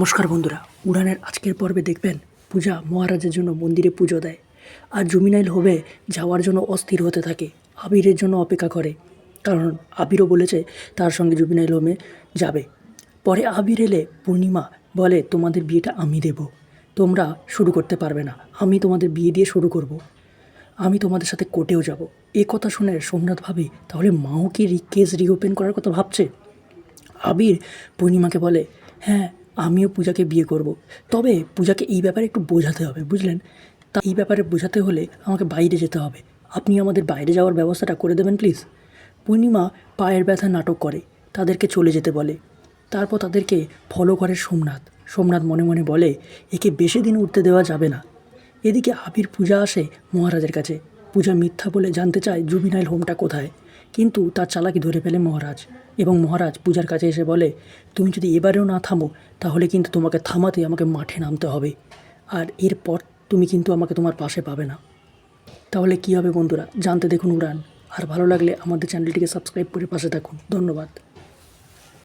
নমস্কার বন্ধুরা, উড়ানের আজকের পর্বে দেখবেন পূজা মহারাজের জন্য মন্দিরে পুজো দেয়। আর জুমিনাইল হবে যাওয়ার জন্য অস্থির হতে থাকে, আবিরের জন্য অপেক্ষা করে। কারণ আবিরও বলেছে তার সঙ্গে জুবিনাইল হোমে যাবে। পরে আবির এলে পূর্ণিমা বলে, তোমাদের বিয়েটা আমি দেব। তোমরা শুরু করতে পারবে না। আমি তোমাদের বিয়ে দিয়ে শুরু করব। আমি তোমাদের সাথে কোর্টেও যাব। এ কথা শুনে সোমনাথ ভাবি, তাহলে মাও কি কেস রিওপেন করার কথা ভাবছে? আবির পূর্ণিমাকে বলে হ্যাঁ আমিও পূজাকে বিয়ে করব। তবে পূজাকে এই ব্যাপারে একটু বোঝাতে হবে, বুঝলেন? তা এই ব্যাপারে বোঝাতে হলে আমাকে বাইরে যেতে হবে। আপনি আমাদের বাইরে যাওয়ার ব্যবস্থাটা করে দেবেন প্লিজ পূর্ণিমা পায়ের ব্যথা নাটক করে, তাদেরকে চলে যেতে বলে। তারপর তাদেরকে ফলো করে সোমনাথ। সোমনাথ মনে মনে বলে, একে বেশি দিন উঠতে দেওয়া যাবে না। এদিকে আবির পূজা আসে মহারাজের কাছে। পূজা মিথ্যা বলে জানতে চায় জুবিনাইল হোমটা কোথায়। কিন্তু তার চালাকি ধরে ফেলে মহারাজ। এবং মহারাজ পূজার কাছে এসে বলে, তুমি যদি এবারেও না থামো, তাহলে কিন্তু তোমাকে থামাতে আমাকে মাঠে নামতে হবে। আর এরপর তুমি কিন্তু আমাকে তোমার পাশে পাবে না। তাহলে কী হবে বন্ধুরা? জানতে দেখুন উড়ান। আর ভালো লাগলে আমাদের চ্যানেলটিকে সাবস্ক্রাইব করে পাশে থাকুন। ধন্যবাদ।